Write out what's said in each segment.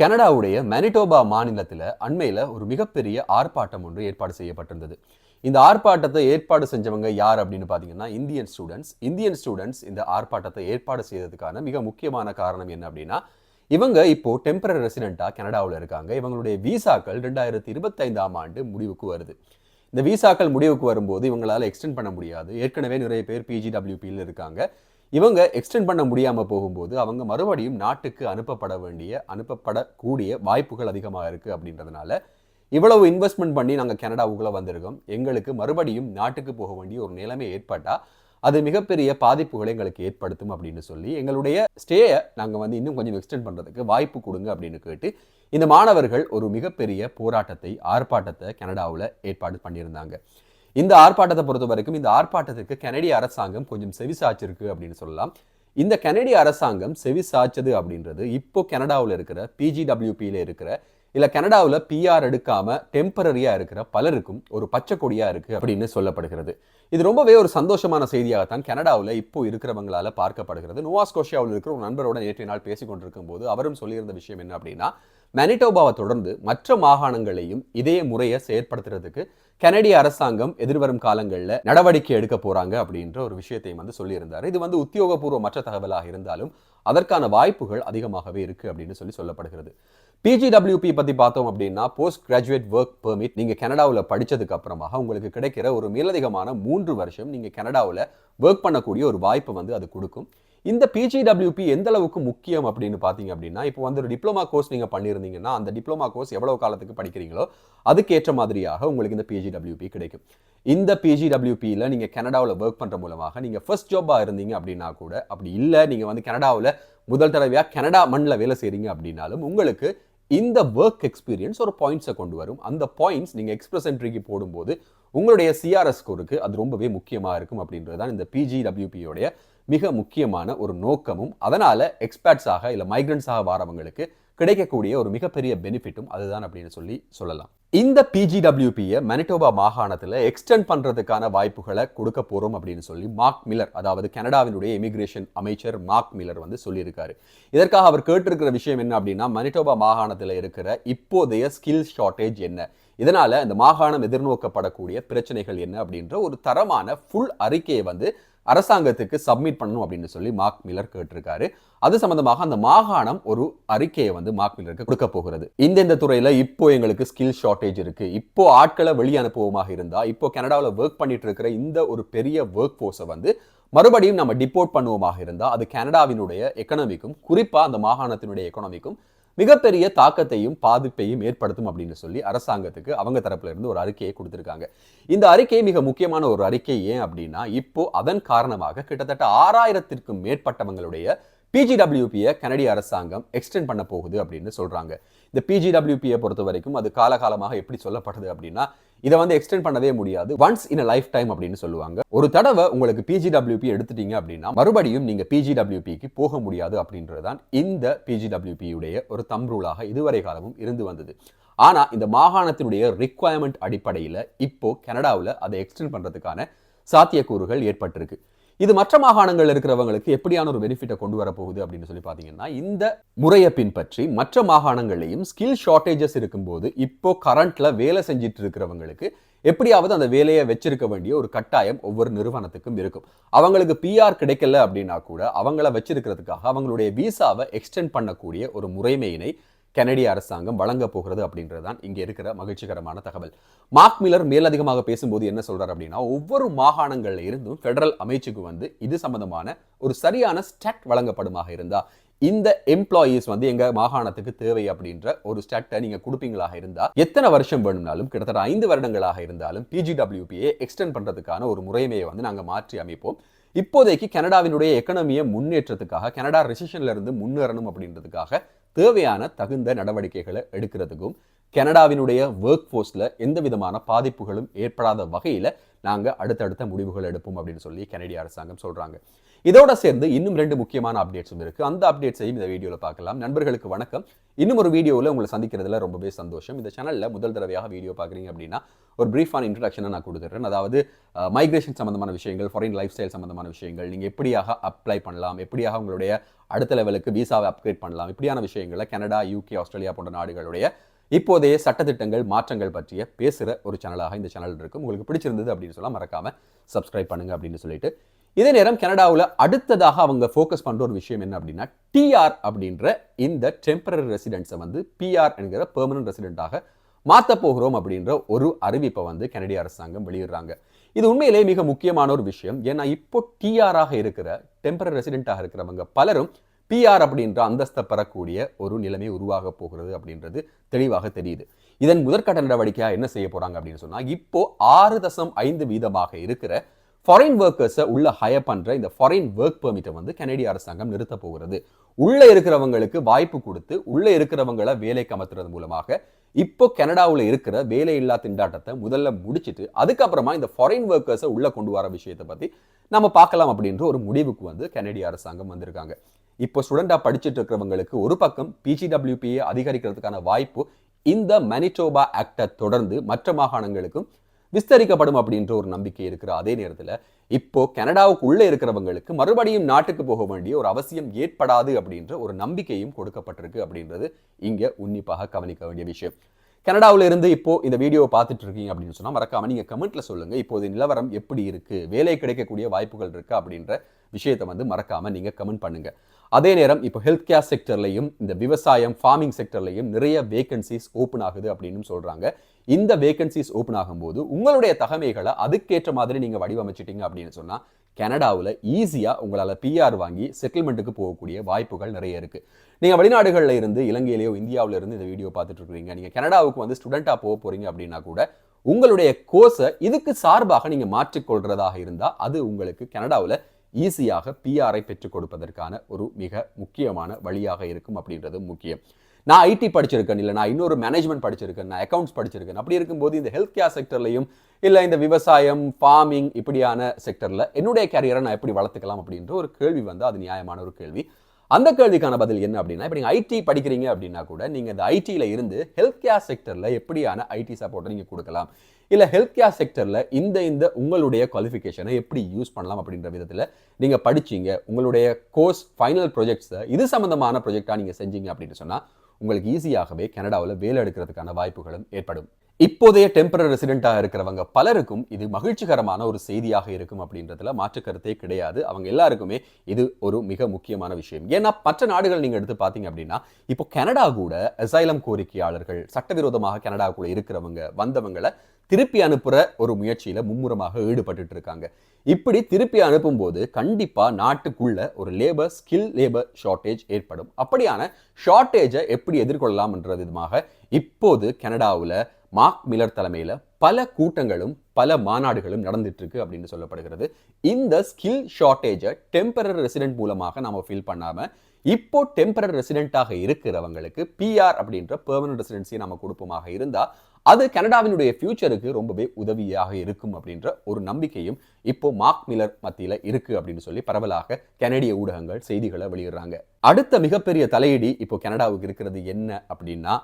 கனடாவுடைய மேனிடோபா மாநிலத்தில் அண்மையில் ஒரு மிகப்பெரிய ஆர்ப்பாட்டம் ஒன்று ஏற்பாடு செய்யப்பட்டிருந்தது. இந்த ஆர்ப்பாட்டத்தை ஏற்பாடு செஞ்சவங்க யார் அப்படின்னு பார்த்தீங்கன்னா இந்தியன் ஸ்டூடெண்ட்ஸ். இந்தியன் ஸ்டூடெண்ட்ஸ் இந்த ஆர்ப்பாட்டத்தை ஏற்பாடு செய்ததுக்கான மிக முக்கியமான காரணம் என்ன அப்படின்னா இவங்க இப்போ டெம்பரரி ரெசிடென்ட்டாக கனடாவில் இருக்காங்க. இவங்களுடைய விசாக்கள் ரெண்டாயிரத்தி இருபத்தைந்தாம் ஆண்டு முடிவுக்கு வருது. இந்த விசாக்கள் முடிவுக்கு வரும்போது இவங்களால் எக்ஸ்டெண்ட் பண்ண முடியாது. ஏற்கனவே நிறைய பேர் பிஜிடபிள்யூபியில் இருக்காங்க. இவங்க எக்ஸ்டெண்ட் பண்ண முடியாமல் போகும்போது அவங்க மறுபடியும் நாட்டுக்கு அனுப்பப்பட வேண்டிய அனுப்பப்படக்கூடிய வாய்ப்புகள் அதிகமாக இருக்குது அப்படின்றதுனால இவ்வளவு இன்வெஸ்ட்மெண்ட் பண்ணி நாங்கள் கனடாவுக்குள்ளே வந்திருக்கோம். எங்களுக்கு மறுபடியும் நாட்டுக்கு போக வேண்டிய ஒரு நிலைமை ஏற்பட்டால் அது மிகப்பெரிய பாதிப்புகளை எங்களுக்கு ஏற்படுத்தும் அப்படின்னு சொல்லி எங்களுடைய ஸ்டேயை நாங்கள் வந்து இன்னும் கொஞ்சம் எக்ஸ்டெண்ட் பண்ணுறதுக்கு வாய்ப்பு கொடுங்க அப்படின்னு கேட்டு இந்த மாணவர்கள் ஒரு மிகப்பெரிய போராட்டத்தை ஆர்ப்பாட்டத்தை கனடாவில் ஏற்பாடு பண்ணியிருந்தாங்க. இந்த ஆர்ப்பாட்டத்தை பொறுத்த வரைக்கும் இந்த ஆர்ப்பாட்டத்திற்கு கனடிய அரசாங்கம் கொஞ்சம் செவிசாய்ச்சிருக்கு அப்படின்னு சொல்லலாம். இந்த கனடிய அரசாங்கம் செவிசாச்சது அப்படின்றது இப்போ கனடாவில் இருக்கிற பிஜிடபிள்யூபியில் இருக்கிற இல்லை கனடாவில் பிஆர் எடுக்காம டெம்பரரியாக இருக்கிற பலருக்கும் ஒரு பச்சை கொடியாக இருக்கு அப்படின்னு சொல்லப்படுகிறது. இது ரொம்பவே ஒரு சந்தோஷமான செய்தியாகத்தான் கனடாவில் இப்போ இருக்கிறவங்களால பார்க்கப்படுகிறது. நோவாஸ்கோஷியாவில் இருக்கிற ஒரு நண்பரோட நேற்றைய நாள் பேசிக் கொண்டிருக்கும் போது அவரும் சொல்லியிருந்த விஷயம் என்ன அப்படின்னா மேனிடோபாவை தொடர்ந்து மற்ற மாகாணங்களையும் இதே முறையை செயற்படுத்துறதுக்கு கனடிய அரசாங்கம் எதிர்வரும் காலங்களில் நடவடிக்கை எடுக்க போறாங்க அப்படின்ற ஒரு விஷயத்தையும் வந்து சொல்லியிருந்தார். இது வந்து உத்தியோகபூர்வ மற்ற தகவலாக இருந்தாலும் அதற்கான வாய்ப்புகள் அதிகமாகவே இருக்கு அப்படின்னு சொல்லி சொல்லப்படுகிறது. பிஜிடபிள்யூபி பற்றி பார்த்தோம் அப்படின்னா போஸ்ட் கிராஜுவேட் ஒர்க் பெர்மிட் நீங்கள் கனடாவில் படித்ததுக்கு அப்புறமாக உங்களுக்கு கிடைக்கிற ஒரு மேலதிகமான மூன்று வருஷம் நீங்கள் கனடாவில் ஒர்க் பண்ணக்கூடிய ஒரு வாய்ப்பு வந்து அது கொடுக்கும். இந்த பிஜிடபிள்யூபி எந்த அளவுக்கு முக்கியம் அப்படின்னு பார்த்தீங்க அப்படின்னா இப்போ வந்து ஒரு டிப்ளமா கோர்ஸ் நீங்கள் பண்ணியிருந்தீங்கன்னா அந்த டிப்ளமா கோர்ஸ் எவ்வளோ காலத்துக்கு படிக்கிறீங்களோ அதுக்கேற்ற மாதிரியாக உங்களுக்கு இந்த பிஜிடபிள்யூபி கிடைக்கும். இந்த பிஜிடபிள்யூபியில் நீங்கள் கனடாவில் ஒர்க் பண்ணுற மூலமாக நீங்கள் ஃபர்ஸ்ட் ஜாபாக இருந்தீங்க அப்படின்னா கூட அப்படி இல்லை நீங்கள் வந்து கனடாவில் முதல் தடவையாக கனடா மண்ணில் வேலை செய்கிறீங்க அப்படின்னாலும் உங்களுக்கு இந்த ஒர்க் எக்ஸ்பீரியன்ஸ் ஒரு பாயிண்ட்ஸை கொண்டு வரும். அந்த பாயிண்ட்ஸ் நீங்கள் எக்ஸ்பிரஸ் என்ட்ரிக்கு போடும்போது உங்களுடைய சிஆர்எஸ் ஸ்கோருக்கு அது ரொம்பவே முக்கியமாக இருக்கும் அப்படின்றது தான் இந்த பிஜிடபிள்யூபியோடைய மிக முக்கியமான ஒரு நோக்கமும் அதனால் எக்ஸ்பேர்ட்ஸாக இல்லை மைக்ரன்ஸாக வரவங்களுக்கு கிடைக்கக்கூடிய ஒரு மிகப்பெரிய பெனிஃபிட்டும் அதுதான் அப்படின்னு சொல்லி சொல்லலாம். இந்த பிஜிடபிள்யூபியை மெனிட்டோபா மாகாணத்தில் எக்ஸ்டெண்ட் பண்ணுறதுக்கான வாய்ப்புகளை கொடுக்க போகிறோம் அப்படின்னு சொல்லி மார்க் மில்லர் அதாவது கனடாவினுடைய இமிகிரேஷன் அமைச்சர் மார்க் மில்லர் வந்து சொல்லியிருக்காரு. இதற்காக அவர் கேட்டிருக்கிற விஷயம் என்ன அப்படின்னா மெனிட்டோபா மாகாணத்தில் இருக்கிற இப்போதைய ஸ்கில் ஷார்ட்டேஜ் என்ன? இதனால் இந்த மாகாணம் எதிர்நோக்கப்படக்கூடிய பிரச்சனைகள் என்ன அப்படின்ற ஒரு தரமான ஃபுல் அறிக்கையை வந்து அரசாங்கத்துக்கு சப்மிட் பண்ணணும் அப்படின்னு சொல்லி மார்க் மில்லர் கேட்டிருக்காரு. அது சம்பந்தமாக அந்த மாகாணம் ஒரு அறிக்கையை வந்து மார்க் மில்லருக்கு கொடுக்க போகிறது. இந்தந்த துறையில இப்போ எங்களுக்கு ஸ்கில் ஷார்ட்டேஜ் இருக்கு. இப்போ ஆட்களை வெளியனுப்புவமாக இருந்தா இப்போ கனடாவில் ஒர்க் பண்ணிட்டு இருக்கிற இந்த ஒரு பெரிய ஒர்க் ஃபோர்ஸை வந்து மறுபடியும் நம்ம டிப்போர்ட் பண்ணுவோமாக இருந்தால் அது கனடாவினுடைய எக்கனாமிக்கும் குறிப்பாக அந்த மாகாணத்தினுடைய எக்கனாமிக்கும் மிகப்பெரிய தாக்கத்தையும் பாதிப்பையும் ஏற்படுத்தும் அப்படின்னு சொல்லி அரசாங்கத்துக்கு அவங்க தரப்புல இருந்து ஒரு அறிக்கையை கொடுத்துருக்காங்க. இந்த அறிக்கை மிக முக்கியமான ஒரு அறிக்கை ஏன் அப்படின்னா இப்போ அதன் காரணமாக கிட்டத்தட்ட ஆறாயிரத்திற்கும் மேற்பட்டவங்களுடைய பிஜிடபிள்யூபியை கனடிய அரசாங்கம் எக்ஸ்டெண்ட் பண்ண போகுது அப்படின்னு சொல்றாங்க. இந்த பிஜிடபிள்யூபியை பொறுத்த வரைக்கும் அது காலகாலமாக எப்படி சொல்லப்படுது அப்படின்னா இதை வந்து எக்ஸ்டெண்ட் பண்ணவே முடியாது. ஒன்ஸ் இன் லைஃப் டைம் அப்படின்னு சொல்லுவாங்க. ஒரு தடவை உங்களுக்கு பிஜிடபிள்யூபி எடுத்துட்டீங்க அப்படின்னா மறுபடியும் நீங்க பிஜிடபிள்யூபிக்கு போக முடியாது அப்படின்றது தான் இந்த பிஜிடபிள்யூபியுடைய ஒரு தம்ரூலாக இதுவரை காலமும் இருந்து வந்தது. ஆனா இந்த மாகாணத்தினுடைய ரிக்குவயர்மெண்ட் அடிப்படையில் இப்போ கனடாவில் அதை எக்ஸ்டெண்ட் பண்றதுக்கான சாத்தியக்கூறுகள் ஏற்பட்டிருக்கு. இது மற்ற மாகாணங்கள் இருக்கிறவங்களுக்கு எப்படியான ஒரு பெனிஃபிட்டை கொண்டு வர போகுது அப்படின்னு சொல்லி பார்த்தீங்கன்னா இந்த முறையை பின்பற்றி மற்ற மாகாணங்கள்லையும் ஸ்கில் ஷார்ட்டேஜஸ் இருக்கும்போது இப்போ கரண்ட்ல வேலை செஞ்சுட்டு இருக்கிறவங்களுக்கு எப்படியாவது அந்த வேலையை வச்சிருக்க வேண்டிய ஒரு கட்டாயம் ஒவ்வொரு நிறுவனத்துக்கும் இருக்கும். அவங்களுக்கு பிஆர் கிடைக்கல அப்படின்னா கூட அவங்கள வச்சிருக்கிறதுக்காக அவங்களுடைய விசாவை எக்ஸ்டெண்ட் பண்ணக்கூடிய ஒரு முறைமையினை கனடிய அரசாங்கம் வழங்க போகிறது அப்படின்றது தான் இங்கே இருக்கிற மகிழ்ச்சிகரமான தகவல். மார்க் மில்லர் மேலதிகமாக பேசும்போது என்ன சொல்றாரு அப்படின்னா ஒவ்வொரு மாகாணங்கள்ல இருந்தும் ஃபெடரல் அமைச்சுக்கு வந்து இது சம்பந்தமான ஒரு சரியான ஸ்டாட் வழங்கப்படுமாக இருந்தா இந்த எம்ப்ளாயீஸ் வந்து எங்க மாகாணத்துக்கு தேவை அப்படின்ற ஒரு ஸ்டாட்டை நீங்க கொடுப்பீங்களாக இருந்தா எத்தனை வருஷம் வேணும்னாலும் கிட்டத்தட்ட ஐந்து வருடங்களாக இருந்தாலும் பிஜிடபிள்யூபியை எக்ஸ்டெண்ட் பண்றதுக்கான ஒரு முறைமையை வந்து நாங்க மாற்றி அமைப்போம். இப்போதைக்கு கனடாவினுடைய எக்கனமியை முன்னேற்றத்துக்காக கனடா ரிசிஷன்ல இருந்து முன்னேறணும் அப்படின்றதுக்காக தேவையான தகுந்த நடவடிக்கைகளை எடுக்கிறதுக்கும் கனடாவினுடைய ஒர்க் ஃபோர்ஸில் எந்த விதமான பாதிப்புகளும் ஏற்படாத வகையில் நாங்கள் அடுத்தடுத்த முடிவுகள் எடுப்போம் அப்படின்னு சொல்லி கனடிய அரசாங்கம் சொல்கிறாங்க இதோட சேர்ந்து இன்னும் ரெண்டு முக்கியமான அப்டேட்ஸும் இருக்கு. அந்த அப்டேட்ஸையும் இந்த வீடியோவில் பார்க்கலாம். நண்பர்களுக்கு வணக்கம். இன்னும் ஒரு வீடியோவில் உங்களை சந்திக்கிறதுல ரொம்பவே சந்தோஷம். இந்த சேனலில் முதல் தடவையாக வீடியோ பார்க்குறீங்க அப்படின்னா ஒரு பிரீஃபான இன்ட்ரடக்ஷனை நான் கொடுத்துட்றேன். அதாவது மைக்ரேஷன் சம்மந்தமான விஷயங்கள் ஃபாரின் லைஃப் ஸ்டைல் சம்மந்தமான விஷயங்கள் நீங்கள் எப்படியாக அப்ளை பண்ணலாம் எப்படியாக உங்களுடைய அடுத்த லெவலுக்கு விசாவை அப்கிரேட் பண்ணலாம் இப்படியான விஷயங்களை கனடா யூகே ஆஸ்திரேலியா போன்ற நாடுகளுடைய இப்போதைய சட்டத்திட்டங்கள் மாற்றங்கள் பற்றிய பேசுகிற ஒரு சேனலாக இந்த சேனல் இருக்கும் உங்களுக்கு பிடிச்சிருந்தது அப்படின்னு சொல்ல மறக்காம சப்ஸ்கிரைப் பண்ணுங்க அப்படின்னு சொல்லிட்டு இதே நேரம் கனடாவில் அடுத்ததாக அவங்க ஃபோக்கஸ் பண்ணுற ஒரு விஷயம் என்ன அப்படின்னா டிஆர் அப்படின்ற இந்த டெம்பரரி ரெசிடென்ட்ஸை வந்து பிஆர் என்கிற பெர்மனன்ட் ரெசிடென்ட்டாக மாற்ற போகிறோம் அப்படின்ற ஒரு அறிவிப்பை வந்து கனடிய அரசாங்கம் வெளியிடுறாங்க. இது உண்மையிலே மிக முக்கியமான ஒரு விஷயம். ஏன்னா இப்போ டிஆராக இருக்கிற டெம்பரரி ரெசிடென்ட்டாக இருக்கிறவங்க பலரும் பிஆர் அப்படின்ற அந்தஸ்தை பெறக்கூடிய ஒரு நிலைமை உருவாக போகிறது அப்படின்றது தெளிவாக தெரியுது. இதன் முதற்கட்ட நடவடிக்கையாக என்ன செய்ய போகிறாங்க அப்படின்னு சொன்னால் இப்போ ஆறு தசம் ஐந்து வீதமாக இருக்கிற ஃபாரின் ஒர்க்கர்ஸை உள்ள ஹையர் பண்ணுற இந்த ஃபாரின் ஒர்க் பெர்மிட்டை வந்து கனடிய அரசாங்கம் நிறுத்த போகிறது. உள்ளே இருக்கிறவங்களுக்கு வாய்ப்பு கொடுத்து உள்ளே இருக்கிறவங்கள வேலைக்கு அமர்த்துறது மூலமாக இப்போ கனடாவில் இருக்கிற வேலையில்லா திண்டாட்டத்தை முதல்ல முடிச்சிட்டு அதுக்கப்புறமா இந்த ஃபாரின் ஒர்க்கர்ஸை உள்ளே கொண்டு வர விஷயத்தை பற்றி நம்ம பார்க்கலாம் அப்படின்ற ஒரு முடிவுக்கு வந்து கனடிய அரசாங்கம் வந்திருக்காங்க. இப்போ ஸ்டூடெண்டாக படிச்சுட்டு இருக்கிறவங்களுக்கு ஒரு பக்கம் பிஜிடபிள்யூபியை அதிகரிக்கிறதுக்கான வாய்ப்பு இந்த மனிடோபா ஆக்டை தொடர்ந்து மற்ற மாகாணங்களுக்கும் விஸ்தரிக்கப்படும் அப்படின்ற ஒரு நம்பிக்கை இருக்கிற அதே நேரத்தில் இப்போ கனடாவுக்கு உள்ளே இருக்கிறவங்களுக்கு மறுபடியும் நாட்டுக்கு போக வேண்டிய ஒரு அவசியம் ஏற்படாது அப்படின்ற ஒரு நம்பிக்கையும் கொடுக்கப்பட்டிருக்கு அப்படின்றது இங்கே உன்னிப்பாக கவனிக்க வேண்டிய விஷயம். கனடாவில் இருந்து இப்போ இந்த வீடியோவை பார்த்துட்டு இருக்கீங்க அப்படின்னு சொன்னால் மறக்காம நீங்கள் கமெண்ட்ல சொல்லுங்க. இப்போது நிலவரம் எப்படி இருக்கு? வேலை கிடைக்கக்கூடிய வாய்ப்புகள் இருக்கு அப்படின்ற விஷயத்தை வந்து மறக்காம நீங்கள் கமெண்ட் பண்ணுங்க. அதே நேரம் இப்போ ஹெல்த் கேர் செக்டர்லையும் இந்த விவசாயம் ஃபார்மிங் செக்டர்லையும் நிறைய வேகன்சிஸ் ஓப்பன் ஆகுது அப்படின்னு சொல்கிறாங்க இந்த வேகன்சிஸ் ஓப்பன் ஆகும்போது உங்களுடைய தகமைகளை அதுக்கேற்ற மாதிரி நீங்கள் வடிவமைச்சிட்டிங்க அப்படின்னு சொன்னால் கனடாவில் ஈஸியாக உங்களால் பிஆர் வாங்கி செட்டில்மெண்ட்டுக்கு போகக்கூடிய வாய்ப்புகள் நிறைய இருக்குது நீங்கள் வெளிநாடுகளில் இருந்து இலங்கையிலேயோ இந்தியாவிலேருந்து இந்த வீடியோ பார்த்துட்டு நீங்கள் கனடாவுக்கு வந்து ஸ்டூடெண்ட்டாக போக போகிறீங்க அப்படின்னா கூட உங்களுடைய கோர்ஸை இதுக்கு சார்பாக நீங்கள் மாற்றிக்கொள்கிறதாக இருந்தால் அது உங்களுக்கு கனடாவில் ஈஸியாக பிஆரை பெற்றுக் கொடுப்பதற்கான ஒரு மிக முக்கியமான வழியாக இருக்கும் அப்படின்றது முக்கியம். நான் ஐடி படிச்சிருக்கேன் இல்லை நான் இன்னொரு மேனேஜ்மெண்ட் படிச்சிருக்கேன் நான் அக்கௌண்ட்ஸ் படிச்சிருக்கேன். அப்படி இருக்கும்போது இந்த ஹெல்த் கேர் செக்டர்லையும் இல்லை இந்த விவசாயம் ஃபார்மிங் இப்படியான செக்டரில் என்னுடைய கேரியரை நான் எப்படி வளர்த்துக்கலாம் அப்படின்ற ஒரு கேள்வி வந்து அது நியாயமான ஒரு கேள்வி. அந்த கேள்விக்கான பதில் என்ன அப்படின்னா இப்போ நீங்கள் ஐடி படிக்கிறீங்க அப்படின்னா கூட நீங்கள் இந்த ஐடியில் இருந்து ஹெல்த் கேர் செக்டரில் எப்படியான ஐடி சப்போர்ட்டை நீங்கள் கொடுக்கலாம்? இல்லை ஹெல்த் கேர் செக்டரில் இந்த இந்த உங்களுடைய குவாலிஃபிகேஷனை எப்படி யூஸ் பண்ணலாம் அப்படின்ற விதத்தில் நீங்கள் படிச்சீங்க உங்களுடைய கோர்ஸ் ஃபைனல் ப்ரொஜெக்ட்ஸை இது சம்மந்தமான ப்ரொஜெக்டாக நீங்கள் செஞ்சீங்க அப்படின்னு சொன்னால் உங்களுக்கு ஈஸியாகவே கனடாவில் வேலை எடுக்கிறதுக்கான வாய்ப்புகளும் ஏற்படும். இப்போதைய டெம்பரரி ரெசிடென்ட்டாக இருக்கிறவங்க பலருக்கும் இது மகிழ்ச்சிகரமான ஒரு செய்தியாக இருக்கும் அப்படின்றதுல மாற்று கருத்தே கிடையாது. அவங்க எல்லாருக்குமே இது ஒரு மிக முக்கியமான விஷயம். ஏன்னா மற்ற நாடுகள் நீங்கள் எடுத்து பார்த்தீங்க அப்படின்னா இப்போ கனடா கூட அசைலம் கோரிக்கையாளர்கள் சட்டவிரோதமாக கூட இருக்கிறவங்க வந்தவங்களை திருப்பி அனுப்புகிற ஒரு முயற்சியில் மும்முரமாக ஈடுபட்டு இருக்காங்க இப்படி திருப்பி அனுப்பும்போது கண்டிப்பாக நாட்டுக்குள்ள ஒரு லேபர் ஸ்கில் லேபர் ஷார்ட்டேஜ் ஏற்படும். அப்படியான ஷார்ட்டேஜை எப்படி எதிர்கொள்ளலாம்ன்றது விதமாக இப்போது கனடாவில் மார்க் மில்லர் தலைமையில் பல கூட்டங்களும் பல மாநாடுகளும் நடந்துட்டு இருக்கு அப்படின்னு சொல்லப்படுகிறது. இந்த ஸ்கில் ஷார்ட்டேஜை டெம்பரரி ரெசிடென்ட் மூலமாக நாம் ஃபீல் பண்ணாமல் இப்போ டெம்பரரி ரெசிடென்ட்டாக இருக்கிறவங்களுக்கு பிஆர் அப்படின்ற பெர்மனன்ட் ரெசிடென்சியை நம்ம கொடுப்போமாக இருந்தால் அது கனடாவினுடைய ஃபியூச்சருக்கு ரொம்பவே உதவியாக இருக்கும் அப்படின்ற ஒரு நம்பிக்கையும் இப்போ மார்க் மில்லர் மத்தியில இருக்கு அப்படின்னு சொல்லி பரவலாக கனடிய ஊடகங்கள் செய்திகளை வெளியிடுறாங்க. அடுத்த மிகப்பெரிய தலையீடு இப்போ கனடாவுக்கு இருக்கிறது என்ன அப்படின்னா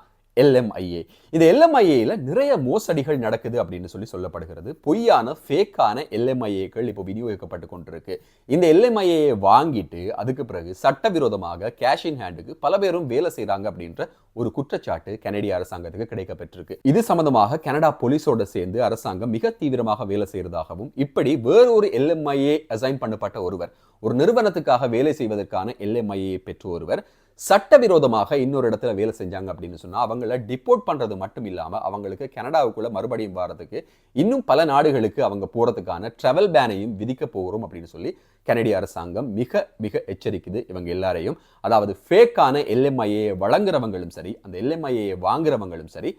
எல்எம்ஐஏ இந்த எல்எம்ஐஏல நிறைய மோசடிகள் நடக்குது அப்படின்னு சொல்லி சொல்லப்படுகிறது. பொய்யான ஃபேக்கான எல்எம்ஐஏக்கள் இப்போ விநியோகிக்கப்பட்டு கொண்டிருக்கு. இந்த எல்எம்ஐஏ வாங்கிட்டு அதுக்கு பிறகு சட்டவிரோதமாக கேஷ் இன் ஹேண்டுக்கு பல பேரும் வேலை செய்கிறாங்க அப்படின்ற ஒரு குற்றச்சாட்டு கனடிய அரசாங்கத்துக்கு கிடைக்கப்பட்டிருக்கு. இது சம்பந்தமாக கனடா போலீஸோட சேர்ந்து அரசாங்கம் மிக தீவிரமாக வேலை செய்யறதாகவும் இப்படி வேறொரு எல்எம்ஐஏ அசைன் பண்ணப்பட்ட ஒருவர் ஒரு நிறுவனத்துக்காக வேலை செய்வதற்கான எல்எம்ஐஏ பெற்ற ஒருவர் சட்டவிரோதமாக இன்னொரு இடத்துல வேலை செஞ்சாங்க அப்படின்னு சொன்னால் அவங்கள டிப்போர்ட் பண்ணுறது மட்டும் இல்லாமல் அவங்களுக்கு கனடாவுக்குள்ளே மறுபடியும் வர்றதுக்கு இன்னும் பல நாடுகளுக்கு அவங்க போகிறதுக்கான ட்ராவல் பேனையும் விதிக்க போகிறோம் அப்படின்னு சொல்லி கனடிய அரசாங்கம் மிக மிக எச்சரிக்குது. இவங்க எல்லாரையும் அதாவது ஃபேக்கான எல்எம்ஐஏ வழங்குறவங்களும் சரி அந்த எல்எம்ஐஏ வாங்குறவங்களும் சரி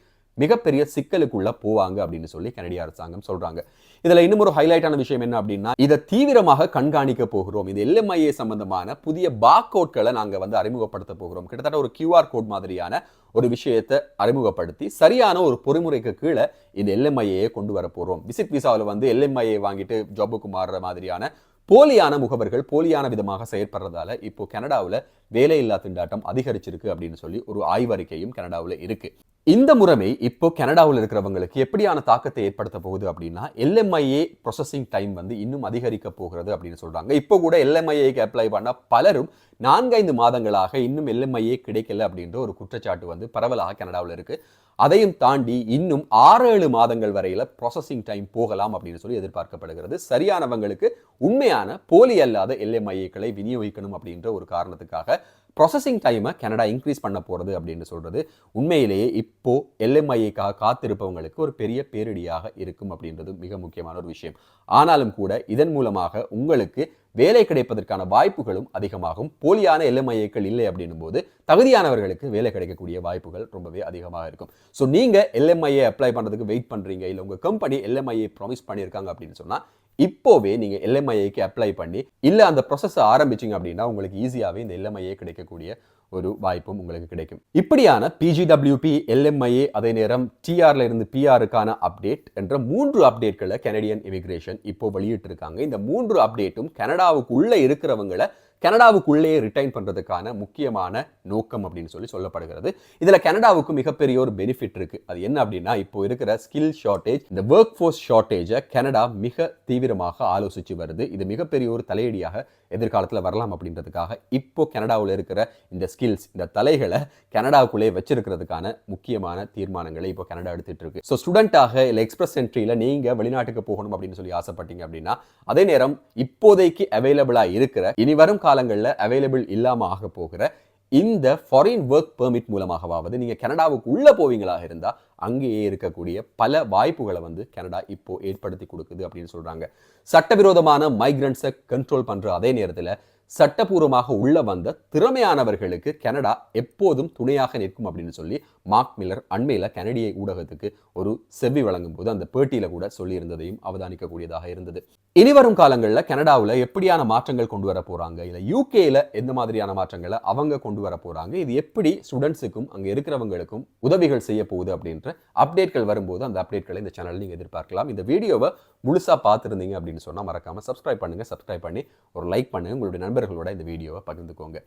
மிகப்பெரிய சிக்கலுக்குள்ள போவாங்க அப்படின்னு சொல்லி கனடிய அரசாங்கம் சொல்றாங்க. இதுல இன்னும் ஒரு ஹைலைட்டான விஷயம் என்ன அப்படின்னா இதை தீவிரமாக கண்காணிக்க போகிறோம். இது எல்எம்ஐஏ சம்பந்தமான புதிய பாக் நாங்கள் நாங்க வந்து அறிமுகப்படுத்த போகிறோம். கிட்டத்தட்ட ஒரு கியூஆர் கோட் மாதிரியான ஒரு விஷயத்தை அறிமுகப்படுத்தி சரியான ஒரு பொறிமுறைக்கு கீழே இந்த எல்எம்ஐஏ கொண்டு வர போகிறோம் விசிட் விசாவில் வந்து எல்எம்ஐஏ வாங்கிட்டு ஜாபுக்கு மாறுற மாதிரியான போலியான முகவர்கள் போலியான விதமாக செயற்படுறதால இப்போ கனடாவில் வேலையில்லா திண்டாட்டம் அதிகரிச்சிருக்கு அப்படின்னு சொல்லி ஒரு ஆய்வறிக்கையும் கனடாவில் இருக்கு. இந்த முறைமை இப்போ கனடாவில் இருக்கிறவங்களுக்கு எப்படியான தாக்கத்தை ஏற்படுத்த போகுது அப்படின்னா எல்எம்ஐஏ ப்ரொசஸிங் டைம் வந்து இன்னும் அதிகரிக்க போகிறது அப்படின்னு சொல்கிறாங்க இப்போ கூட எல்எம்ஐஏக்கு அப்ளை பண்ண பலரும் நான்கைந்து மாதங்களாக இன்னும் எல்எம்ஐஏ கிடைக்கல அப்படின்ற ஒரு குற்றச்சாட்டு வந்து பரவலாக கனடாவில் இருக்குது அதையும் தாண்டி இன்னும் ஆறு ஏழு மாதங்கள் வரையில் ப்ராசஸிங் டைம் போகலாம் அப்படின்னு சொல்லி எதிர்பார்க்கப்படுகிறது. சரியானவங்களுக்கு உண்மையான போலி அல்லாத எல்எம்ஐஏக்களை விநியோகிக்கணும் அப்படின்ற ஒரு காரணத்துக்காக ப்ராசஸிங் டைமை கனடா இன்க்ரீஸ் பண்ண போகிறது அப்படின்னு சொல்கிறது உண்மையிலேயே இப்போது எல்எம்ஐக்காக காத்திருப்பவங்களுக்கு ஒரு பெரிய பேரிடியாக இருக்கும் அப்படின்றது மிக முக்கியமான ஒரு விஷயம். ஆனாலும் கூட இதன் மூலமாக உங்களுக்கு வேலை கிடைப்பதற்கான வாய்ப்புகளும் அதிகமாகும். போலியான எல்எம்ஐஏக்கள் இல்லை அப்படின்னும் போது தகுதியானவர்களுக்கு வேலை கிடைக்கக்கூடிய வாய்ப்புகள் ரொம்பவே அதிகமாக இருக்கும். ஸோ நீங்கள் எல்எம்ஐஏ அப்ளை பண்ணுறதுக்கு வெயிட் பண்ணுறீங்க இல்லை உங்கள் கம்பெனி எல்எம்ஐஏ ப்ராமிஸ் பண்ணியிருக்காங்க அப்படின்னு சொன்னால் இப்போவே நீங்கள் எல்எம்ஐஏக்கு அப்ளை பண்ணி இல்லை அந்த ப்ரொசஸை ஆரம்பிச்சிங்க அப்படின்னா உங்களுக்கு ஈஸியாகவே இந்த எல்எம்ஐஏ கிடைக்கக்கூடிய ஒரு வாய்ப்பும் உங்களுக்கு கிடைக்கும். இப்படியான பிஜிடபிள்யூபி எல்எம்ஐஏ அதே நேரம் டிஆர்ல இருந்து பிஆருக்கான அப்டேட் என்ற மூன்று அப்டேட்களை கனடியன் இமிகிரேஷன் இப்போ வெளியிட்டு இருக்காங்க இந்த மூன்று அப்டேட்டும் கனடாவுக்குள்ளே இருக்கிறவங்களை கனடாவுக்குள்ளேயே ரிட்டைன் பண்ணுறதுக்கான முக்கியமான நோக்கம் அப்படின்னு சொல்லி சொல்லப்படுகிறது. இதில் கனடாவுக்கு மிகப்பெரிய ஒரு பெனிஃபிட் இருக்குது அது என்ன அப்படின்னா இப்போ இருக்கிற ஸ்கில் ஷார்ட்டேஜ் இந்த ஒர்க் ஃபோர்ஸ் ஷார்ட்டேஜை கனடா மிக தீவிரமாக ஆலோசித்து வருது. இது மிகப்பெரிய ஒரு தலையடியாக எதிர்காலத்தில் வரலாம் அப்படின்றதுக்காக இப்போ கனடாவில் இருக்கிற இந்த ஸ்கில்ஸ் இந்த தலைகளை கனடாவுக்குள்ளே வச்சிருக்கிறதுக்கான முக்கியமான தீர்மானங்களை இப்போ கனடா எடுத்துட்டு இருக்கு. ஸோ ஸ்டூடெண்ட்டாக இல்லை எக்ஸ்பிரஸ் என்ட்ரியில் நீங்கள் வெளிநாட்டுக்கு போகணும் அப்படின்னு சொல்லி ஆசைப்பட்டீங்க அப்படின்னா அதே நேரம் இப்போதைக்கு அவைலபிளாக இருக்கிற இனி வரும் கால காலங்களில் அவைலபிள் இல்லாமல் ஆக போகிற இந்த ஃபாரின் ஒர்க் பெர்மிட் மூலமாகவாவது நீங்கள் கனடாவுக்கு உள்ளே போவீங்களாக இருந்தால் அங்கேயே இருக்கக்கூடிய பல வாய்ப்புகளை வந்து கனடா இப்போ ஏற்படுத்தி கொடுக்குது அப்படின்னு சொல்கிறாங்க சட்டவிரோதமான மைக்ரண்ட்ஸை கண்ட்ரோல் பண்ணுற அதே நேரத்தில் சட்டபூர்வமாக உள்ள வந்த திறமையானவர்களுக்கு கனடா எப்போதும் துணையாக நிற்கும் அப்படின்னு சொல்லி மார்க் மில்லர் அண்மையில் கனடிய ஊடகத்துக்கு ஒரு செவ்வி வழங்கும் போது அந்த பேட்டியில் கூட சொல்லியிருந்ததையும் அவதானிக்கக்கூடியதாக இருந்தது. இனி வரும் காலங்களில் கனடாவில் எப்படியான மாற்றங்கள் கொண்டு வர போகிறாங்க இல்லை யூகேயில் எந்த மாதிரியான மாற்றங்களை அவங்க கொண்டு வர போகிறாங்க இது எப்படி ஸ்டூடெண்ட்ஸுக்கும் அங்கே இருக்கிறவங்களுக்கும் உதவிகள் செய்ய போகுது அப்படின்ற அப்டேட்கள் வரும்போது அந்த அப்டேட்களை இந்த சேனலில் நீங்கள் எதிர்பார்க்கலாம். இந்த வீடியோவை முழுசாக பார்த்துருந்தீங்க அப்படின்னு சொன்னால் மறக்காமல் சப்ஸ்கிரைப் பண்ணுங்கள் சப்ஸ்கிரைப் பண்ணி ஒரு லைக் பண்ணுங்கள் உங்களுடைய நண்பர்களோட இந்த வீடியோவை பகிர்ந்துக்கோங்க.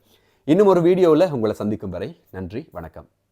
இன்னும் ஒரு வீடியோவில் உங்களை சந்திக்கும் வரை நன்றி வணக்கம்.